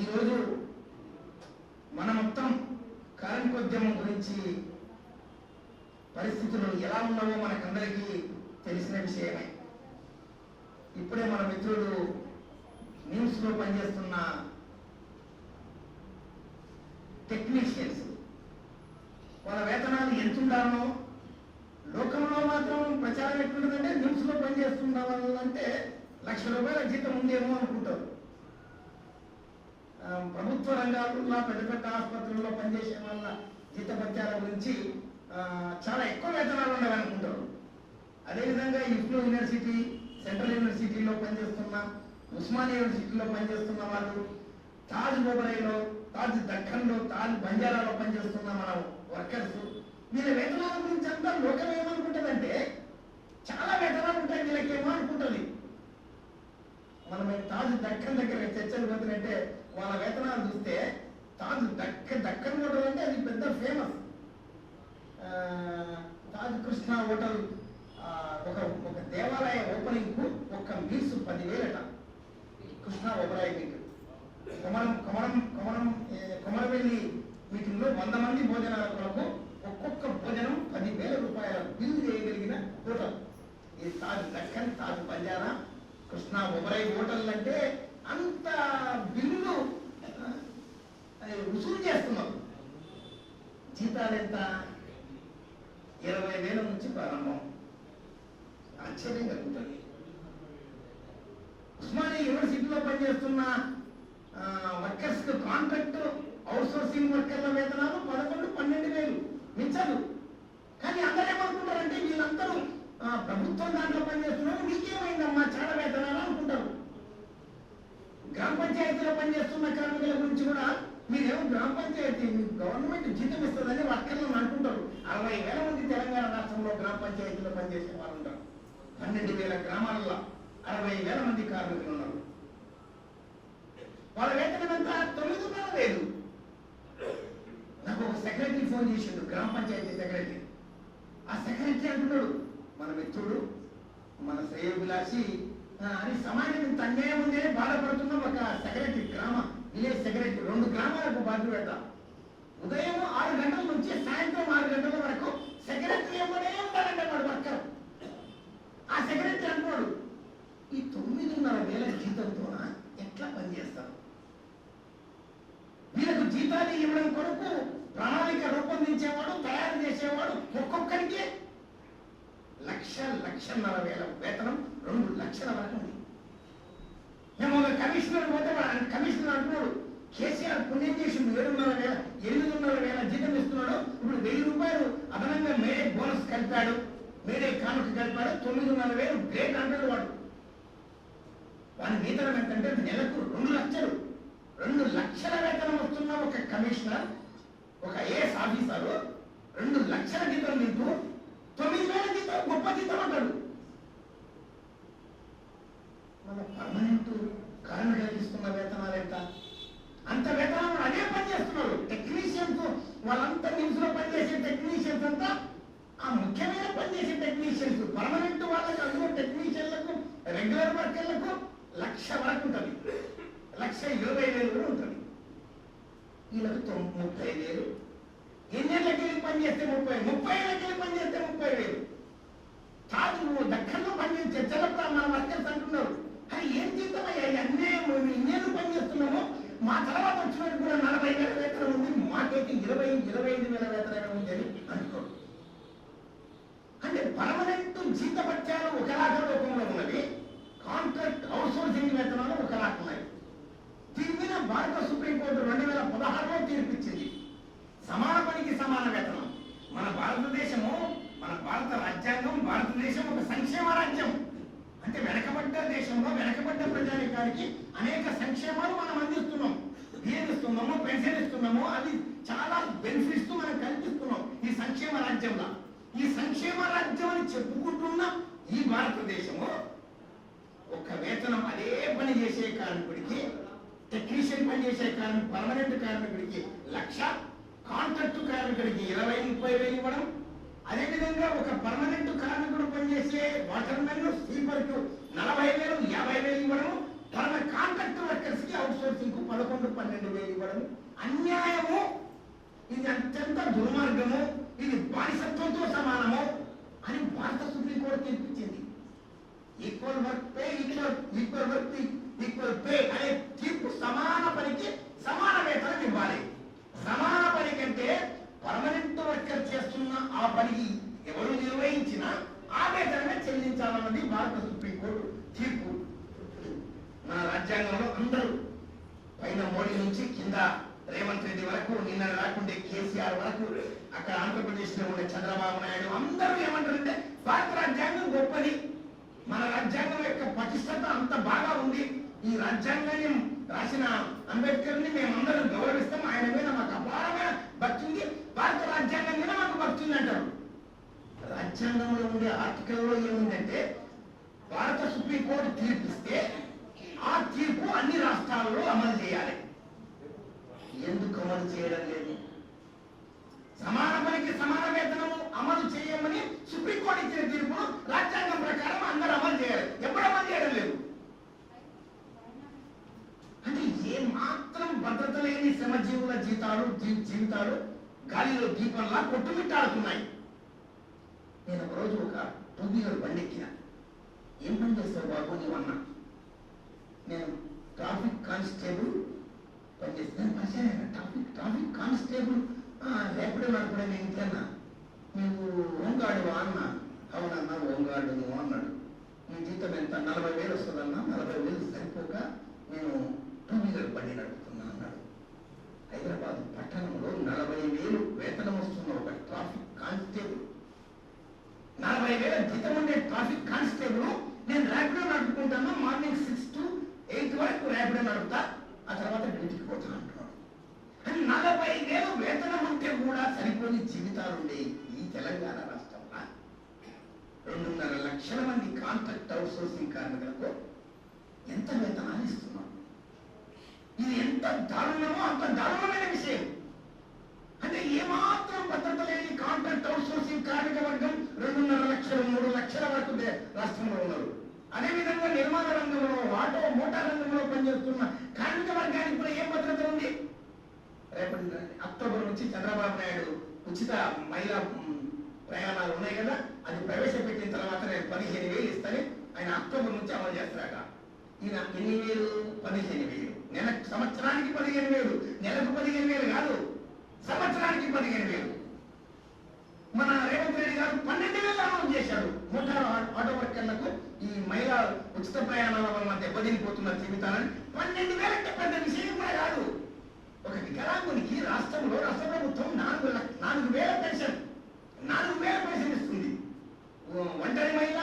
ఈరోజు మన మొత్తం కార్మికోద్యమం గురించి పరిస్థితులు ఎలా ఉన్నావో మనకందరికీ తెలిసిన విషయమే. ఇప్పుడే మన మిత్రుడు న్యూస్లో పనిచేస్తున్న టెక్నీషియన్స్. వాళ్ళ వేతనాలు ఎంత ఉండాలనో లోకంలో మాత్రం ప్రచారం ఎట్లుంటుందంటే న్యూస్లో పనిచేస్తున్న వాళ్ళంటే లక్ష రూపాయల జీతం ఉందేమో అనుకుంటారు. ప్రభుత్వ రంగాల్లో పెద్ద పెద్ద ఆసుపత్రుల్లో పనిచేసే వాళ్ళ జీతభత్యాల గురించి చాలా ఎక్కువ వేతనాలు ఉండవు అనుకుంటారు అదేవిధంగా ఇఫ్లో యూనివర్సిటీ సెంట్రల్ యూనివర్సిటీలో పనిచేస్తున్న ఉస్మానియా యూనివర్సిటీలో పనిచేస్తున్న వాళ్ళు తాజ్ బొబరైలో తాజ్ దక్కన్లో తాజ్ బంజారాలో పనిచేస్తున్న మన వర్కర్స్ వీళ్ళ వేతనాల గురించి అంతా లోకం ఏమనుకుంటుందంటే చాలా వేతనాలు ఉంటాయి వీళ్ళకేమో అనుకుంటుంది. మనం తాజ్ దక్కన్ దగ్గర చర్చలు పోతున్నట్టే వాళ్ళ వేతనాలు చూస్తే తాజ్ దక్క దక్కన్ హోటల్ అంటే అది పెద్ద ఫేమస్. తాజ్ కృష్ణ హోటల్ ఒక ఒక దేవాలయ ఓపెనింగ్ ఒక్క ఒక మీల్స్ పదివేలట. కృష్ణ ఓబరాయ్ మీటింగ్ కొమరం కొమరం కొమరం కొమరవెల్లి మీటింగ్లో వంద మంది భోజనాల కొరకు ఒక్కొక్క భోజనం పదివేల రూపాయల బిల్లు చేయగలిగిన హోటల్. ఇది తాజ్ దక్కన్ తాజ్ బంజారా కృష్ణ ఒబరాయ్ హోటల్ అంటే అంత బిల్లులు వసూలు చేస్తున్నారు జీతాలు ఎంత? ఇరవై వేల నుంచి ప్రారంభం. ఆశ్చర్యం కలుగుతుంది. ఉస్మానియా యూనివర్సిటీలో పనిచేస్తున్న వర్కర్స్ కాంట్రాక్ట్ అవుట్ సోర్సింగ్ వర్కర్ల వేతనాలు పదకొండు పన్నెండు వేలు. మించదు. కానీ అందరూ ఏమనుకుంటారంటే వీళ్ళందరూ ప్రభుత్వం దాంట్లో పనిచేస్తున్నారు. మీకేమైందమ్మా? చాలా వేతనాలు? అనుకుంటారు పంచాయతీలో పనిచేస్తున్న కార్మికుల గురించి కూడా మీరేమో గ్రామ పంచాయతీ మీకు గవర్నమెంట్ జీతం ఇస్తుందని వర్కర్లను అనుకుంటారు. అరవై వేల మంది తెలంగాణ రాష్ట్రంలో గ్రామ పంచాయతీలో పనిచేసే వాళ్ళు ఉంటారు. పన్నెండు వేల గ్రామాలలో అరవై వేల మంది కార్మికులు ఉన్నారు. వాళ్ళ వేతనం ఎంత తొమ్మిదిన్నర వేలు. నాకు ఒక సెక్రటరీ ఫోన్ చేసిండు గ్రామ పంచాయతీ సెక్రటరీ. ఆ సెక్రటరీ అంటున్నాడు మన మిత్రుడు మన శ్రేయోభిలాషి అని సమాజం ఇంత అన్యాయం ఉంది అని బాధపడుతున్న ఒక సెక్రటరీ గ్రామ విలేజ్ సెక్రటరీ రెండు గ్రామాలకు బాధ్యత ఉదయం ఆరు గంటల నుంచి సాయంత్రం ఆరు గంటల వరకు సెక్రటరీ ఎమ్మడే ఉండాలంటే వాడు వర్కర్. ఆ సెక్రటరీ అనుకోడు ఈ తొమ్మిదిన్నర వేల జీతంతో ఎట్లా పనిచేస్తారు వీళ్ళకు జీతాలు ఇవ్వడం కొరకు ప్రణాళిక రూపొందించేవాడు తయారు చేసేవాడు ఒక్కొక్కరికి లక్ష లక్షన్నర వేల వేతనం రెండు లక్షల వరకు ఉంది మేము ఒక కమిషనర్ పోతే వాడు- కమిషనర్ అంటున్నాడు కేసీఆర్ పుణ్యం చేసి ఏడున్నర వేల ఎనిమిదిన్నర వేల జీతం ఇస్తున్నాడు ఇప్పుడు వెయ్యి రూపాయలు అదనంగా మేడే బోనస్ కలిపాడు మేడే కానుక కలిపాడు తొమ్మిదిన్నర వేలు గ్రేట్ అంటాడు వాడు? వాని వేతనం ఎంతంటే నెలకు రెండు లక్షలు. రెండు లక్షల వేతనం వస్తున్న ఒక కమిషనర్ ఒక ఏఎస్ ఆఫీసరు రెండు లక్షల జీతం తింటూ తొమ్మిది వేల జీతం గొప్ప జీతం అంటాడు. మన పర్మనెంట్ కార్మికులకు ఇస్తున్న వేతనాలు ఎంత అంత వేతనం అదే పని చేస్తున్నారు టెక్నీషియన్స్ వాళ్ళంతా న్యూస్లో పనిచేసే టెక్నీషియన్స్ అంతా ఆ ముఖ్యమైన పనిచేసే టెక్నీషియన్స్ పర్మనెంట్ వాళ్ళకి అందులో టెక్నీషియన్లకు రెగ్యులర్ వర్కర్లకు లక్ష వరకు ఉంటుంది లక్ష ఇరవై వేలు కూడా ఉంటుంది వీళ్ళకి తొమ్- ముప్పై వేలు. ఎన్నేళ్ళకి వెళ్ళి పనిచేస్తే ముప్పై? ముప్పై ఏళ్ళకి వెళ్ళి పని ముప్పై వేలు. కాదు నువ్వు దక్కన్లో పనిచేసే చర్చలప్పుడు మన వర్కర్స్ అంటున్నారు. అది ఏం జీతమయ్యా అన్నీ ఇన్నేళ్ళు పని చేస్తున్నాము. మా తర్వాత వచ్చినట్టు కూడా నలభై వేల వేతనం ఉంది. మాకైతే ఇరవై ఇరవై ఐదు వేల వేతనం ఉంది అని అనుకోడు అంటే పర్మనెంట్ జీతపత్యాలు ఒకలాగా రూపంలో ఉన్నవి కాంట్రాక్ట్ అవుట్సోర్సింగ్ వేతనాలు ఒకలాగా ఉన్నాయి దీని మీద భారత సుప్రీంకోర్టు రెండు వేల పదహారులో తీర్పిచ్చింది సమాన పనికి సమాన వేతనం మన భారతదేశము మన భారత రాజ్యాంగం భారతదేశం ఒక సంక్షేమ రాజ్యం అంటే వెనకబడ్డ దేశంలో వెనకబడ్డ ప్రజానికానికి అనేక సంక్షేమాలు మనం అందిస్తున్నాం బియ్యం ఇస్తున్నాము పెన్షన్ ఇస్తున్నాము అది చాలా బెనిఫిట్స్ మనం కల్పిస్తున్నాం ఈ సంక్షేమ రాజ్యంలో ఈ సంక్షేమ రాజ్యం అని చెప్పుకుంటున్న ఈ భారతదేశము ఒక వేతనం అదే పని చేసే కార్మికుడికి టెక్నీషియన్ పని చేసే కార్మికు పర్మనెంట్ కార్మికుడికి లక్ష కాంట్రాక్ట్ కార్మికుడికి ఇరవై ముప్పై వేలు ఇవ్వడం. అదేవిధంగా ఒక పర్మనెంట్ కార్మికుడు పనిచేసే వాటర్ మెన్ స్లీపర్ నలభై వేలు యాభై వేలు ఇవ్వడం. పర్మ కాంట్రాక్ట్ వర్కర్స్కి అవుట్ సోర్సింగ్ పదకొండు పన్నెండు వేలు ఇవ్వడం. అన్యాయము. ఇది అత్యంత దుర్మార్గము. ఇది బానిసత్వంతో సమానము. అని భారత supreme court తీర్పిచ్చింది. Equal work pay equal equal work equal pay అనే తీర్పు సమాన పనికి సమాన వేతనం ఇవ్వాలి. సమాన పని కంటే పర్మనెంట్ వర్కర్ చేస్తున్న ఆ పనికి ఎవరు నిర్వహించినా ఆ వేతనమే చెల్లించాలన్నది భారత సుప్రీంకోర్టు తీర్పు. మన రాజ్యాంగంలో అందరూ పైన మోడీ నుంచి కింద రేవంత్ రెడ్డి వరకు నిన్న రాకుండే కేసీఆర్ వరకు అక్కడ ఆంధ్రప్రదేశ్లో ఉండే చంద్రబాబు నాయుడు అందరూ ఏమంటారంటే భారత రాజ్యాంగం గొప్పది. మన రాజ్యాంగం యొక్క పటిష్టత అంత బాగా ఉంది. ఈ రాజ్యాంగాన్ని రాసిన అంబేద్కర్ని మేమందరం గౌరవిస్తాం. ఆయన మీద మాకు అపారమైన భక్తి ఉంది. భారత రాజ్యాంగం మీద మాకు భక్తి ఉంది అంటారు. రాజ్యాంగంలో ఉండే ఆర్టికల్లో ఏముందంటే భారత సుప్రీంకోర్టు తీర్పిస్తే ఆ తీర్పు అన్ని రాష్ట్రాల్లో అమలు చేయాలి. ఎందుకు అమలు చేయడం లేదు? సమాన పనికి సమాన వేతనము అమలు చేయమని సుప్రీంకోర్టు ఇచ్చిన తీర్పును రాజ్యాంగం ప్రకారం అందరూ అమలు చేయాలి. ఎప్పుడు అమలు చేయడం లేదు? అంటే ఏ మాత్రం భద్రత లేని శ్రమజీవుల జీతాలు జీవితాలు గాలిలో దీపంలా కొట్టుమిట్టాడుతున్నాయి. నేను ఒకరోజు ఒక టూ వీలర్ బండి ఎక్కిన ఏం పని చేస్తావు బాబు నీవన్నా నేను ట్రాఫిక్ కానిస్టేబుల్ పనిచేస్తాను పరిచయం ట్రాఫిక్ ట్రాఫిక్ కానిస్టేబుల్. రేపడే నడుపుడే నేను ఇంకన్నా నీవు హోంగార్డు అన్న అవునన్నా హోంగార్డు నువ్వు అన్నాడు. నీ జీతం ఎంత? నలభై వేలు వస్తుందన్నా నలభై వేలు సరిపోక నేను టూ వీలర్ బండి నడుపుతున్నా అన్నాడు. హైదరాబాద్ పట్టణంలో నలభై వేలు వేతనం వస్తున్న ఒక ట్రాఫిక్ కానిస్టేబుల్. నలభై వేల జీతం ఉండే ట్రాఫిక్ అదేవిధంగా నిర్మాణ రంగంలో ఆటో మోటార్ రంగంలో పనిచేస్తున్న కార్మిక వర్గానికి కూడా ఏం భద్రత ఉంది? రేపటి అక్టోబర్ నుంచి చంద్రబాబు నాయుడు ఉచిత మహిళా ప్రయాణాలు ఉన్నాయి కదా? అది ప్రవేశపెట్టిన తర్వాత నేను పదిహేను వేలు ఇస్తాను ఆయన అక్టోబర్ నుంచి అమలు చేస్తారట. ఈయన ఎన్ని వేలు? పదిహేను వేలు. నెల సంవత్సరానికి పదిహేను వేలు. నెలకు పదిహేను వేలు కాదు. సంవత్సరానికి పదిహేను వేలు. మన రేవంత్ రెడ్డి గారు పన్నెండు వేల అమలు చేశాడు మోటార్ ఆటో వర్కర్లకు ఈ మహిళా ఉచిత ప్రయాణాల వల్ల దెబ్బతినిపోతున్న జీవితాలని పన్నెండు వేలు పెద్ద విషయం కూడా కాదు. ఒక వికలాంగునికి రాష్ట్రంలో రాష్ట్ర ప్రభుత్వం నాలుగు లక్ష- నాలుగు వేల పెన్షన్ నాలుగు వేల పెన్షన్ ఇస్తుంది. ఒంటరి మహిళ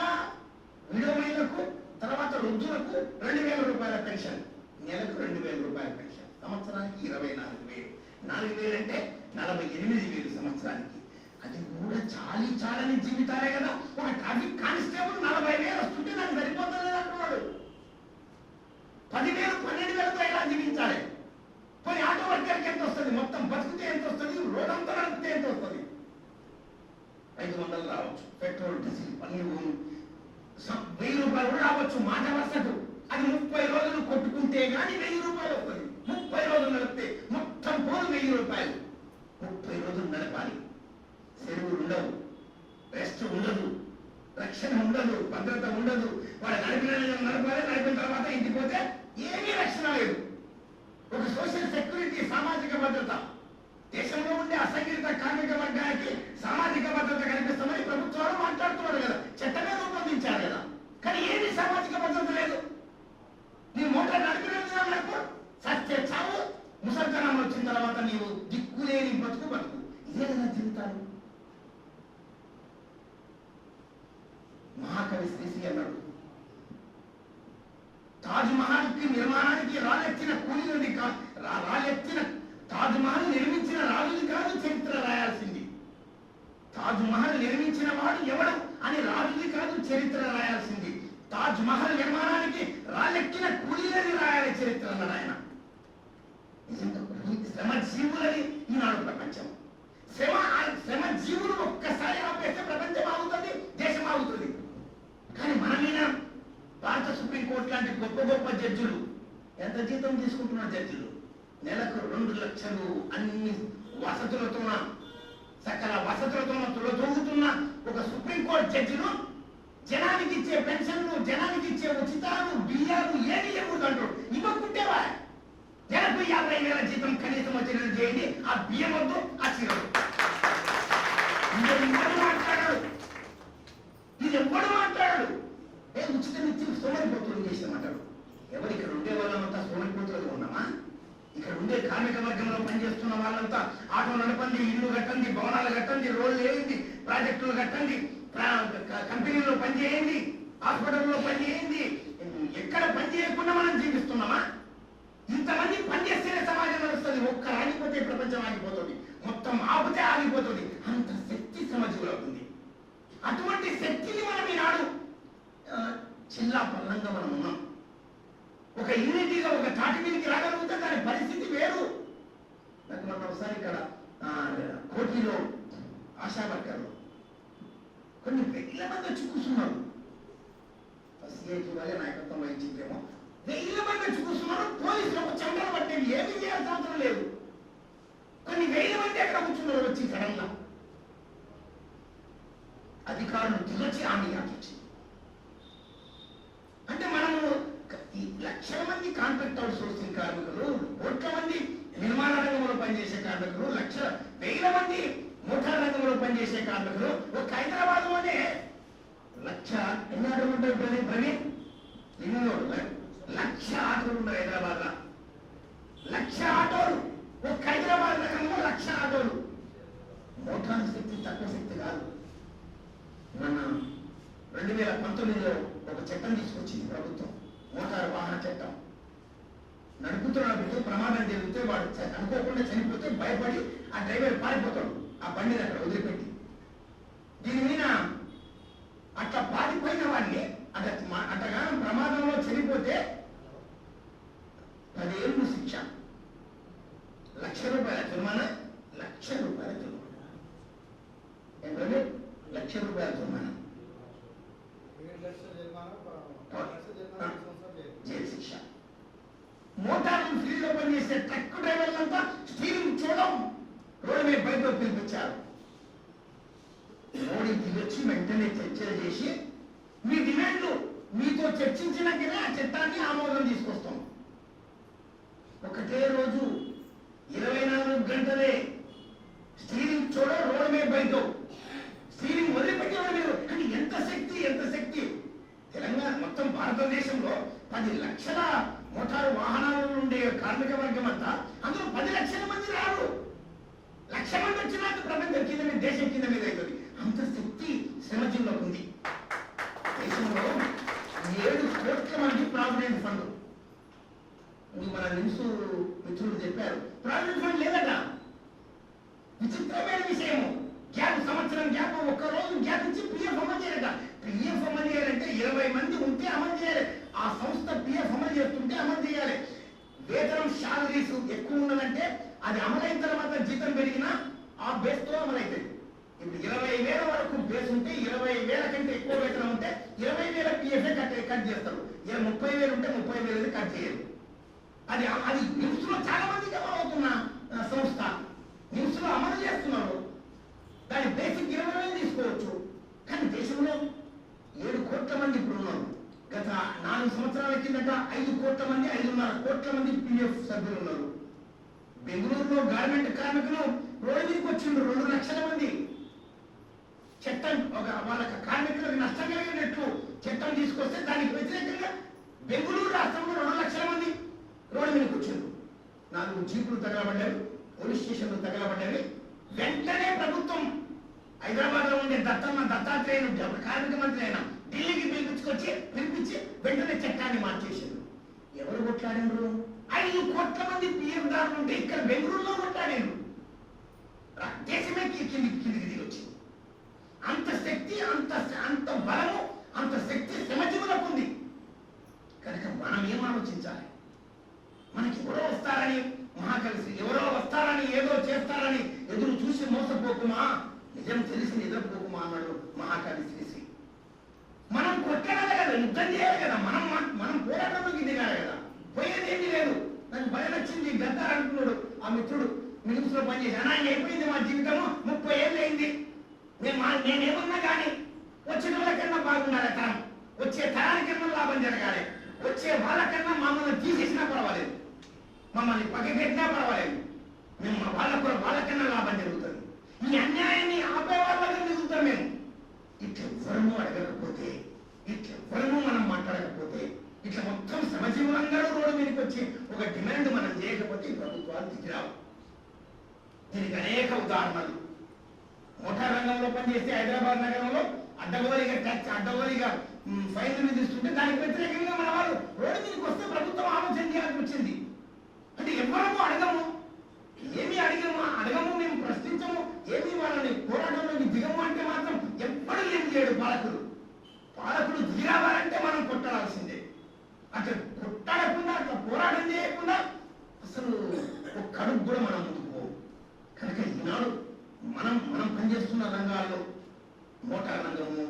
విడో మహిళకు తర్వాత వృద్ధులకు రెండు వేల రూపాయల పెన్షన్ నెలకు రెండు వేల రూపాయల పెన్షన్. సంవత్సరానికి ఇరవై నాలుగు వేలు. నాలుగు వేలు అంటే నలభై ఎనిమిది వేలు సంవత్సరానికి. అది కూడా చాలి చాలని జీవితాలే కదా. ఒక ట్రాఫిక్ కానిస్టేబుల్ నలభై వేలు వస్తుంటే నాకు సరిపోతుంది అంటున్నాడు. పదివేలు పన్నెండు వేలతో ఎలా జీవించాలి? పోనీ ఆటో వర్కర్కి ఎంత వస్తుంది? మొత్తం బతికితే ఎంత వస్తుంది? రోడంతా నడిపితే ఎంత వస్తుంది? ఐదు వందలు రావచ్చు. పెట్రోల్ డీజిల్ పన్నీరు వెయ్యి రూపాయలు కూడా రావచ్చు. మాట వరుసకు అది ముప్పై రోజులు కొట్టుకుంటే కానీ వెయ్యి రూపాయలు వస్తుంది. ముప్పై రోజులు నడిపితే మొత్తం పోదు వెయ్యి రూపాయలు. ముప్పై రోజులు నడపాలి. సెలవులు ఉండవు రెస్ట్ ఉండదు. రక్షణ ఉండదు. భద్రత ఉండదు. వాడు నడిపిన నడపాలి. నడిపిన తర్వాత ఇంటికి పోతే ఏమీ రక్షణ లేదు. ఒక సోషల్ సెక్యూరిటీ సామాజిక భద్రత. దేశంలో ఉండే అసంఘటిత కార్మిక వర్గానికి సామాజిక భద్రత కల్పిస్తామని ప్రభుత్వాలు మాట్లాడుతున్నారు కదా. చట్టమే రూపొందించారు కదా. కానీ ఏది సామాజిక భద్రత లేదు? నీ మోటార్ నడిపినప్పుడు సత్య చావు. ముసల్తనం వచ్చిన తర్వాత నీవు దిక్కులేని బతుకు బతుకు. ఇదే కదా జీవితాలు. మహాకవి శ్రీశ్రీ అన్నాడు. తాజ్మహల్కి నిర్మాణానికి రాలెత్తిన కూలీలది కా రా- రాలెత్తిన తాజ్ మహల్ నిర్మించిన రాజుది కాదు చరిత్ర రాయాల్సింది తాజ్ మహల్ నిర్మించిన వాడు ఎవడు అని రాజుది కాదు చరిత్ర రాయాల్సింది తాజ్ మహల్ నిర్మాణానికి రాలెక్కిన కూలీలని రాయాలి చరిత్ర అన్నాడు ఆయన నిజంగా ఈ శ్రమ జీవులని ఈనాడు ప్రపంచం శ్రమ శ్రమ జీవులు ఒక్కసారి ఆపేస్తే ప్రపంచం ఆగుతుంది దేశం ఆగుతుంది కానీ మన మీద భారత సుప్రీంకోర్టు లాంటి గొప్ప గొప్ప జడ్జిలు ఎంత జీతం తీసుకుంటున్నారు జడ్జిలు నెలకు రెండు లక్షలు అన్ని వసతులతోన సకల వసతులతోన తులతూగుతున్న ఒక సుప్రీంకోర్టు జడ్జిను జనానికి ఇచ్చే పెన్షన్లు జనానికి ఇచ్చే ఉచితాలు బియ్యాలు ఏది ఇవ్వకూడదు అంటాడు ఇవ్వకుంటేవా నెలకు యాభై వేల జీతం కనీసం వచ్చినట్టు చేయండి ఆ బియ్యం వద్దు ఆ చీర వద్దు. మాట్లాడాడు ఇది ఎప్పుడు మాట్లాడాడు ఏ ఉచితం ఇచ్చి సోమరిపోతులు చేసామంటాడు ఎవరు ఇక్కడ ఉండే వాళ్ళంతా సోమరిపోతులుగా ఉన్నామా? ఇక్కడ ఉండే కార్మిక వర్గంలో పనిచేస్తున్న వాళ్ళంతా ఆటో నడపండి ఇల్లు కట్టండి భవనాలు కట్టండి రోడ్లు వేయండి ప్రాజెక్టులు కట్టండి కంపెనీలో పనిచేయండి హాస్పిటల్లో పనిచేయండి. ఎక్కడ పని చేయకుండా మనం జీవిస్తున్నామా? ఇంతమంది పనిచేస్తేనే సమాజం నడుస్తుంది. ఒక్క ఆగిపోతే ప్రపంచం ఆగిపోతుంది. మొత్తం ఆపితే ఆగిపోతుంది. అంత శక్తి సమాజంలో ఉంది. అటువంటి శక్తిని మనం ఈనాడు చిల్లా పల్లంగా మనం ఉన్నాం. ఒక యూనిటీగా ఒక తాటి మీదకి రాగలిగితే దాని పరిస్థితి వేరు. నాకు మొన్న ఒకసారి ఇక్కడ ఆ, కోటిలో ఆశా వర్కర్లు కొన్ని వేల మంది వచ్చి కూర్చున్నారు. సిఐటి వాళ్ళే నాయకత్వం వహించిందేమో. వెయ్యి మంది చూస్తున్నారు పోలీసులు ఒక చందన పట్టేవి ఏమి చేయాల్సిన అవసరం లేదు. కొన్ని వేల మంది అక్కడ కూర్చున్నారు వచ్చి సడన్గా అధికారులు దిగొచ్చి ఆమె వచ్చింది అంటే మనము ఈ లక్షల మంది కాంట్రాక్ట్ అవుట్ సోర్సింగ్ కార్మికులు కోట్ల మంది నిర్మాణ రంగంలో పనిచేసే కార్మికులు లక్ష వేల మంది మోటార్ రంగంలో పనిచేసే కార్మికులు ఒక హైదరాబాద్లోనే లక్ష ఎన్ని ఆటోలు ఉంటాయి ప్రవీణ్? ఎన్ని ఎన్నో లక్ష ఆటోలు ఉన్నాయి హైదరాబాద్ లక్ష ఆటోలు ఒక హైదరాబాద్ రకంలో లక్ష ఆటోలు మోటార్ శక్తి తక్కువ శక్తి కాదు. మన రెండు వేల పంతొమ్మిదిలో ఒక చట్టం తీసుకొచ్చింది ప్రభుత్వం. మోటారు వాహన చట్టం. నడుపుతున్నప్పుడు ప్రమాదం జరిగితే వాడు అనుకోకుండా చనిపోతే భయపడి ఆ డ్రైవర్ పారిపోతాడు. ఆ బండిని అక్కడ వదిలిపెట్టి. దీని మీద అట్లా పారిపోయిన వాడిని అట్లా అట్టగానం ప్రమాదంలో చనిపోతే పదేళ్ళు శిక్ష లక్ష రూపాయల జరిమానా లక్ష రూపాయల జరిమానా ఏంటంటే లక్ష రూపాయల జరిమానా ఏడు లక్షల జరిమానా ప- లక్ష జరిమానా ఐదు సంవత్సరాలు జైలు. జైలు శిక్ష మోటార్లు ఫీల్డ్లో పనిచేసే ట్రక్ డ్రైవర్లంతా స్టీరింగ్ చూడడం రోడ్డు మీద బయట పిలిపించారు మోడీ దిగొచ్చి వెంటనే చర్చలు చేసి మీ డిమాండ్లు మీతో చర్చించినాకనే ఆ చట్టాన్ని ఆమోదం తీసుకొస్తాం ఒకటే రోజు ఇరవై నాలుగు గంటలే స్టీరింగ్ చూడ రోడ్డు మీద బయట స్టీరింగ్ వదిలిపెట్టేవాడు మీరు కానీ ఎంత శక్తి ఎంత శక్తి తెలంగాణ మొత్తం భారతదేశంలో పది లక్షల మోటారు వాహనాలు ఉండే కార్మిక వర్గం అంతా అందులో పది లక్షల మంది రారు. లక్ష మంది వచ్చినాక ప్రపంచం కింద మీద దేశం కింద మీద అవుతుంది అంత శక్తి శ్రమజీవులకు ఉంది. దేశంలో ఏడు కోట్ల మంది ప్రావిడెంట్ ఫండ్. మన నిమ్స్ మిత్రులు చెప్పారు ప్రావిడెంట్ ఫండ్ లేదట. విచిత్రమైన విషయము. గ్యాప్ సంవత్సరం గ్యాప్ ఒక్క రోజు గ్యాప్ ఇచ్చి పిఎఫ్ అమ్మ చేయట పిఎఫ్ అమలు చేయాలంటే ఇరవై మంది ఉంటే అమలు చేయాలి. ఆ సంస్థ పిఎఫ్ అమలు చేస్తుంటే అమలు చేయాలి. వేతనం శాలరీస్ ఎక్కువ ఉన్నదంటే అది అమలైన తర్వాత జీతం పెరిగినా ఆ బేస్తో అమలైతుంది. ఇప్పుడు ఇరవై వేల వరకు బేస్ ఉంటే ఇరవై వేల కంటే ఎక్కువ వేతనం ఉంటే ఇరవై వేల పిఎఫ్ కట్ కట్ చేస్తారు. ఇక ముప్పై వేలు ఉంటే ముప్పై వేలు కట్ చేయరు అది అది న్యూస్లో చాలా మందికి అమలవుతున్న అవుతున్న సంస్థ. న్యూస్లో అమలు చేస్తున్నారు దాని బేసిక్ ఇరవై వేలు తీసుకోవచ్చు కానీ దేశంలో ఏడు కోట్ల మంది ఇప్పుడు ఉన్నారు గత నాలుగు సంవత్సరాల కిందట ఐదు కోట్ల మంది ఐదున్నర కోట్ల మంది పిఎఫ్ సభ్యులు ఉన్నారు. బెంగళూరులో గార్మెంట్ కార్మికులు రోడ్డు మీదకి వచ్చిండ్రు రెండు లక్షల మంది. చట్టం ఒక వాళ్ళకి కార్మికులకు నష్టం కలిగినట్లు చట్టం తీసుకొస్తే దానికి వ్యతిరేకంగా బెంగళూరు రాష్ట్రంలో రెండు లక్షల మంది రోడ్డు మీదకి వచ్చిండ్రు. నాలుగు జీపులు తగలబడ్డాయి పోలీస్ స్టేషన్లు తగలబడ్డాయి. వెంటనే ప్రభుత్వం హైదరాబాద్లో ఉండే దత్తమ్మ దత్తాత్రేయులు కార్మిక మంత్రి అయినా ఢిల్లీకి పిలిపించుకొచ్చి పిలిపించి వెంటనే చట్టాన్ని మార్చేసిండు ఎవరు కొట్లాడినరు ఐదు కోట్ల మంది పిఎం దారులు ఉంటే ఇక్కడ బెంగళూరులో కొట్లాడారు. దేశమే కిందికి కిందికి దిగి వచ్చింది. అంత శక్తి అంత అంత బలము అంత శక్తి శ్రమజీవులకు ఉంది. కనుక మనం ఏం ఆలోచించాలి? మనకి ఎవరో వస్తారని మహాకలిసి ఎవరో వస్తారని ఏదో చేస్తారని ఎదురు చూసి మోసపోకుమా? నిజం తెలిసి నిద్రపోకుమా అన్నాడు మహాకవి శ్రీ మనం కొట్టడాలి కదా యుద్ధం చేయాలి కదా. మనం మనం పోరాటంలోకి దిగాలి కదా. పోయేది ఏమీ లేదు. నాకు భయం వచ్చింది. గద్దార్ అంటున్నాడు ఆ మిత్రుడు. మినిమ్స్లో పనిచేసి ఆయన అయిపోయింది మా జీవితము. ముప్పై ఏళ్ళు అయింది. నేను నేనేమన్నా కానీ వచ్చిన వాళ్ళకన్నా బాగుండాలి తరం. వచ్చే తరానికన్నా లాభం జరగాలి. వచ్చే వాళ్ళకన్నా మమ్మల్ని తీసేసినా పర్వాలేదు. మమ్మల్ని పక్కకెట్టినా పర్వాలేదు. మేము మా వాళ్ళకన్నా లాభం జరుగుతుంది. ఈ అన్యాయాన్ని ఆపే వాళ్ళగా మిగులుతాం మేము. ఇట్లెవ్వరము అడగకపోతే ఇట్లెవ్వరము మనం మాట్లాడకపోతే ఇట్లా మొత్తం శ్రమజీవులందరూ రోడ్డు మీదకి వచ్చి ఒక డిమాండ్ మనం చేయకపోతే ఈ ప్రభుత్వాలు దిగిరావు. దీనికి అనేక ఉదాహరణలు. మోటార్ రంగంలో పనిచేస్తే హైదరాబాద్ నగరంలో అడ్డగోలిగా ట్యాక్స్ అడ్డగోలిగా మ్, ఫైన్లు విధిస్తుంటే దానికి వ్యతిరేకంగా మన వాళ్ళు రోడ్డు మీదకి వస్తే ప్రభుత్వం ఆలోచన చేయాల్సి వచ్చింది. అంటే ఎవరము అడగము. ఏమి అడిగము? అడగము మేము ప్రశ్నించము. ఏమి వాళ్ళని పోరాటంలోకి దిగము అంటే మాత్రం ఎప్పుడు ఏం చేయడు పాలకుడు. పాలకుడు దిగిరావాలంటే మనం కొట్టాల్సిందే. అట్లా కొట్టాడకుండా అట్లా పోరాటం చేయకుండా అసలు ఒక కడుపు కూడా మనం ముందుకు కనుక ఈనాడు మనం మనం పనిచేస్తున్న రంగాల్లో మోటార్ రంగము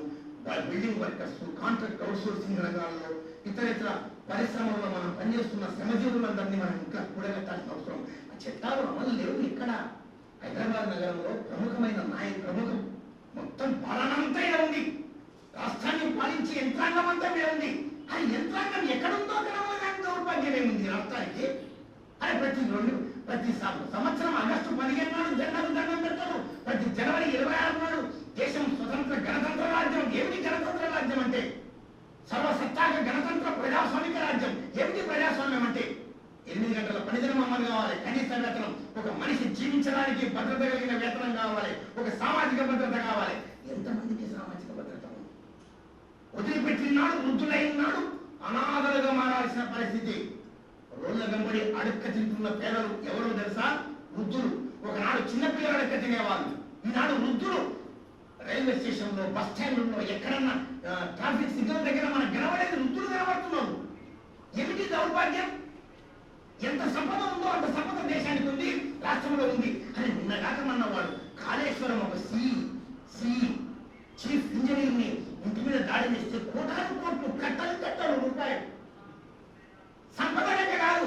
బిల్డింగ్ వర్కర్స్ కాంట్రాక్ట్ అవుట్సోర్సింగ్ రంగాల్లో ఇతర ఇతర పరిశ్రమల్లో మనం పనిచేస్తున్న శ్రమజీవులందరినీ మనం ఇంకా కూడగట్టాల్సిన అవసరం చట్టాలు అమలు లేవు ఇక్కడ. హైదరాబాద్ నగరంలో ప్రముఖమైన నాయ ప్రముఖం మొత్తం పాలనంతా ఉంది. రాష్ట్రాన్ని పాలించే యంత్రాంగం అంతా మీద ఉంది. ఆ యంత్రాంగం ఎక్కడుందో కనవడానికి దౌర్భాగ్యమేముంది రాష్ట్రానికి అరే ప్రతి రెండు ప్రతి సంవత్సరం ఆగస్టు పదిహేను నాడు జెండాకు దండం పెడతారు ప్రతి జనవరి ఇరవై ఆరు నాడు దేశం స్వతంత్ర గణతంత్ర రాజ్యం ఏమిటి గణతంత్ర రాజ్యం అంటే సర్వసత్తాక గణతంత్ర ప్రజాస్వామిక రాజ్యం ఏమిటి ప్రజాస్వామ్యం అంటే ఎనిమిది గంటల పనిదినం అమలు కావాలి కనీస వేతనం ఒక మనిషి జీవించడానికి భద్రత కలిగిన వేతనం కావాలి ఒక సామాజిక భద్రత కావాలి ఎంతమందికి సామాజిక భద్రత ఉంది? వదిలిపెట్టినాడు వృద్ధులైనాడు అనాథలుగా మారాల్సిన పరిస్థితి. రోడ్ల వెంబడి అడుక్క తింటున్న పేదలు ఎవరో తెలుసా? వృద్ధులు. ఒకనాడు చిన్నపిల్లలు అడుక్క తినేవాళ్ళు. ఈనాడు వృద్ధులు. రైల్వే స్టేషన్లో బస్ స్టాండ్లో ఎక్కడన్నా ట్రాఫిక్ సిగ్నల్ దగ్గర మన గెలవలేదు వృద్ధులు కనబడుతున్నాము ఏమిటి దౌర్భాగ్యం? ఎంత సంపద ఉందో అంత సంపద దేశానికి ఉంది రాష్ట్రంలో ఉంది. అని నిన్న కాకమన్నవాడు కాళేశ్వరం ఒక సి సి చీఫ్ ఇంజనీర్ని ఇంటి మీద దాడి చేస్తే కోటాను కోట్లు కట్టలు కట్టలు రూపాయలు సంపద లెక్క కాదు.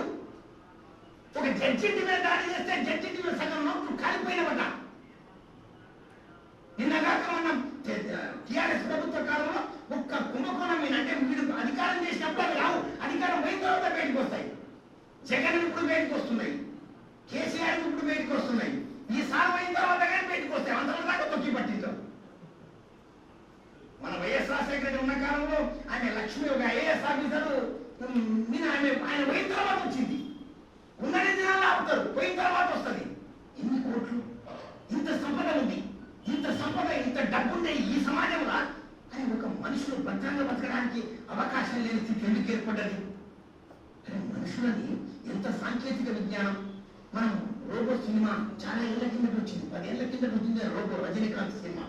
ఒక జడ్జి ఇంటి మీద దాడి చేస్తే జడ్జి ఇంటి మీద సగం నోట్లు కాలిపోయినవట నిన్న కాక మనం టిఆర్ఎస్ ప్రభుత్వ కాలంలో ఒక్క కుంభకోణం మీద అంటే వీడు అధికారం చేసినప్పుడు అవి రావు. అది పోయిన తర్వాత బయటకు వస్తాయి జగన్ ఇప్పుడు బయటకు వస్తున్నాయి కేసీఆర్ ఇప్పుడు బయటకు వస్తున్నాయి ఈ సార్ అయిన తర్వాత కానీ బయటకు వస్తాయి అంతలో దాకా తొక్కి పట్టించారు మన వైఎస్ రాజశేఖర రెడ్డి ఉన్న కాలంలో ఆయన లక్ష్మి ఒక ఐఏఎస్ ఆఫీసర్ నేను ఆయన ఆయన పోయిన తర్వాత వచ్చింది ఉన్నది దినాలు ఆపుతారు పోయిన తర్వాత వస్తుంది ఎన్ని కోట్లు ఇంత సంపద ఉంది ఇంత సంపద ఇంత డబ్బు ఉండే ఈ సమాజంలో అని ఒక మనుషులు భద్రంగా బతకడానికి అవకాశం లేని స్థితి ఎందుకు ఏర్పడ్డది అరే మనుషులని ఎంత సాంకేతిక విజ్ఞానం మనం రోబో సినిమా చాలా ఏళ్ళ కిందట వచ్చింది పదేళ్ళ కిందట వచ్చింది రోబో రజనీకాంత్ సినిమా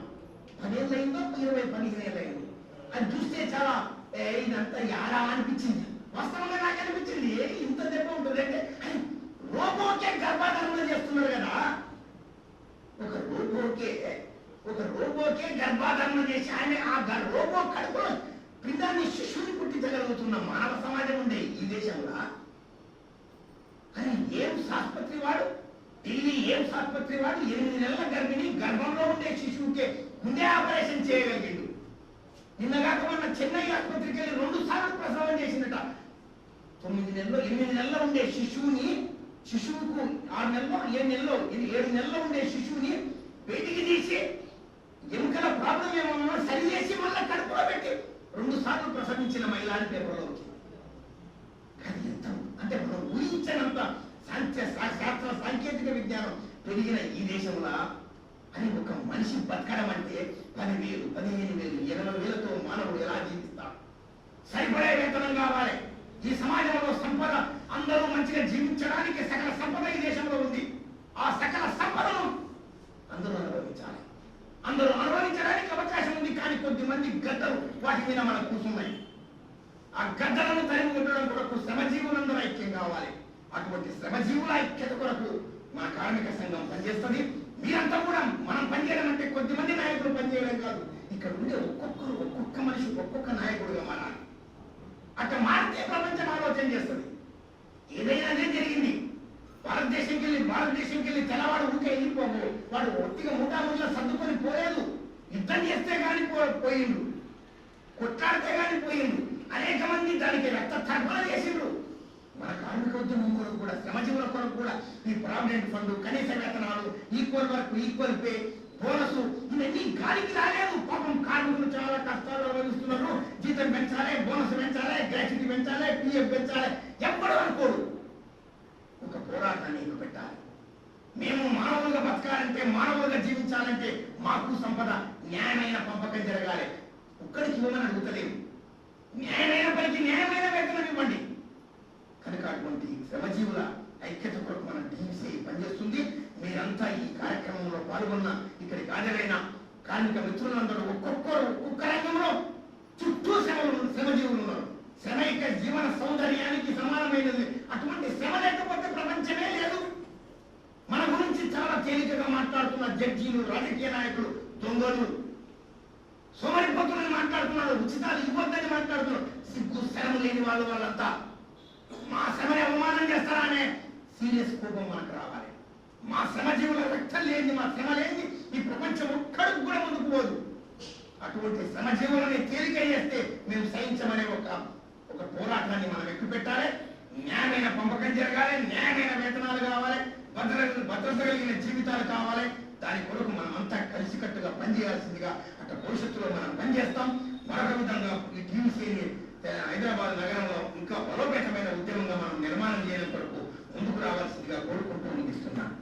పదేళ్ళు అయిందో ఇరవై పదిహేను ఏళ్ళు అయింది అది చూస్తే చాలా ఇదంతా యారా అనిపించింది. వాస్తవంగా నాకు అనిపించింది ఇంత దెబ్బ ఉంటుంది అంటే రోబోకే గర్భధారణ చేస్తున్నారు కదా. ఒక రోబోకే ఒక రోబోకే గర్భాధారణ చేసి ఆయన ఆ రోబో కడుపులో పిండాన్ని శిశువుని పుట్టించగలుగుతున్న మానవ సమాజం ఉండే ఈ దేశంలో. అని ఏం ఆసుపత్రి వాడు? ఢిల్లీ ఏం ఆసుపత్రి వాడు? ఎనిమిది నెలల గర్భిణి గర్భంలో ఉండే శిశువుకే ముందే ఆపరేషన్ చేయగలిగిండు. నిన్నగాక మొన్న చెన్నై ఆసుపత్రికి వెళ్ళి రెండు సార్లు ప్రసవం చేసిందట. తొమ్మిది నెలలో ఎనిమిది నెలలు ఉండే శిశువుని శిశువుకు ఆరు నెలలో ఏడు నెలలో ఇది ఏడు నెలల్లో ఉండే శిశువుని బయటికి తీసి ఎముకల ప్రాబ్లం ఏమన్నా సరి చేసి మళ్ళీ కడుపులో పెట్టి రెండు సార్లు ప్రసవించిన మహిళ అని పేపర్లో వచ్చింది. ఎంత అంటే మనం ఊహించనంత సాంఖ్య శాస్త్ర సాంకేతిక విజ్ఞానం పెరిగిన ఈ దేశంలో అని ఒక మనిషి బతకడం అంటే పదివేలు పదిహేను వేలు ఇరవై వేలతో మానవుడు ఎలా జీవిస్తాడు? సరిపడే వేతనం కావాలి. ఈ సమాజంలో సంపద అందరూ మంచిగా జీవించడానికి సకల సంపద ఈ దేశంలో ఉంది. ఆ సకల సంపదను అందరూ అనుభవించాలి. అందరూ అనుభవించడానికి అవకాశం ఉంది కానీ కొద్దిమంది గద్దలు వాటి మీద మనకు కూర్చున్నాయి. ఆ గద్దలను తరిమి ఉండడం కొరకు శ్రమజీవులందరూ ఐక్యం కావాలి. అటువంటి శ్రమజీవుల ఐక్యత కొరకు మన కార్మిక సంఘం పనిచేస్తుంది. మీరంతా కూడా మనం పనిచేయడం అంటే కొద్దిమంది నాయకులు పనిచేయడం కాదు. ఇక్కడ ఉండే ఒక్కొక్కరు ఒక్కొక్క మనిషి ఒక్కొక్క నాయకుడుగా మారాలి. అట్లా మారితే ప్రపంచం ఆలోచన చేస్తుంది. ఏదైనా జరిగింది. భారతదేశంకి వెళ్ళి భారతదేశంకి వెళ్ళి తెల్లవాడు ఊకే వెళ్ళిపోము వాడు ఒత్తిగా ముఠాముఠా సర్దుకొని పోలేదు. యుద్ధం చేస్తే కానీ పో పోయిండు. కొట్లాడితే కానీ పోయిండు. అనేక మంది దానికి రక్త తర్పణ చేసిండ్రు. మన కార్మికోద్యమం కొరకు కూడా శ్రమజీవుల కొరకు కూడా ఈ ప్రావిడెంట్ ఫండ్ కనీస వేతనాలు equal work equal pay bonus ఇవన్నీ గాలికి రాలేదు. పాపం కార్మికులు చాలా కష్టాలు అనుభవిస్తున్నారు జీతం పెంచాలి బోనస్ పెంచాలి గ్రాట్యుటీ పెంచాలి పిఎఫ్ పెంచాలి. ఎవ్వడు అనుకోడు ఒక పోరాటాన్ని పెట్టాలి. మేము మానవులుగా బతకాలంటే మానవులుగా జీవించాలంటే మాకు సంపద న్యాయమైన పంపకం జరగాలి. ఒక్కడికి ఇవ్వమని అడుగుతలేము. న్యాయమైన పనికి న్యాయమైన వేతనం ఇవ్వండి. కనుక అటువంటి శ్రమజీవుల ఐక్యత కొరకు మన టీసీ పనిచేస్తుంది. మీరంతా ఈ కార్యక్రమంలో పాల్గొన్న ఇక్కడికి హాజరైన కార్మిక మిత్రులందరూ ఒక్కొక్కరు ఒక్కొక్క రంగంలో చుట్టూ శ్రమలు శ్రమజీవులు ఉన్నారు. శ్రమైక జీవన సౌందర్యానికి సమానమైనది. అటువంటి శ్రమ లేకపోతే ప్రపంచమే లేదు. మన గురించి చాలా తేలికగా మాట్లాడుతున్న జడ్జీలు రాజకీయ నాయకులు దొంగలు సోమరిపోతులని మాట్లాడుతున్నారు ఉచితాలు ఇవ్వద్దని మాట్లాడుతున్నారు. సిగ్గు శ్రమ లేని వాళ్ళు వాళ్ళంతా. శ్రమని చేస్తారా అనే సీరియస్ కోపం మనకు రావాలి. మా శ్రమజీవుల రక్తం లేని మా శ్రమ లేని ఈ ప్రపంచం ఒక్కడికి కూడా ముందుకు పోదు. అటువంటి శ్రమజీవులని తేలిక చేస్తే మేము సహించమనే ఒక ఒక పోరాటాన్ని మనం ఎక్కువ పెట్టాలి. న్యాయమైన పంపకం జరగాలి న్యాయమైన వేతనాలు కావాలి భద్రత భద్రత కలిగిన జీవితాలు కావాలి. దాని కొరకు మనం అంతా కలిసికట్టుగా పనిచేయాల్సిందిగా అక్కడ భవిష్యత్తులో మనం పనిచేస్తాం. మరొక విధంగా ఈ టీవీసీని హైదరాబాద్ నగరంలో ఇంకా బలోపేతమైన ఉద్యమంగా మనం నిర్మాణం చేయడం కొరకు ముందుకు రావాల్సిందిగా కోరుకుంటూ ముగిస్తున్నాను.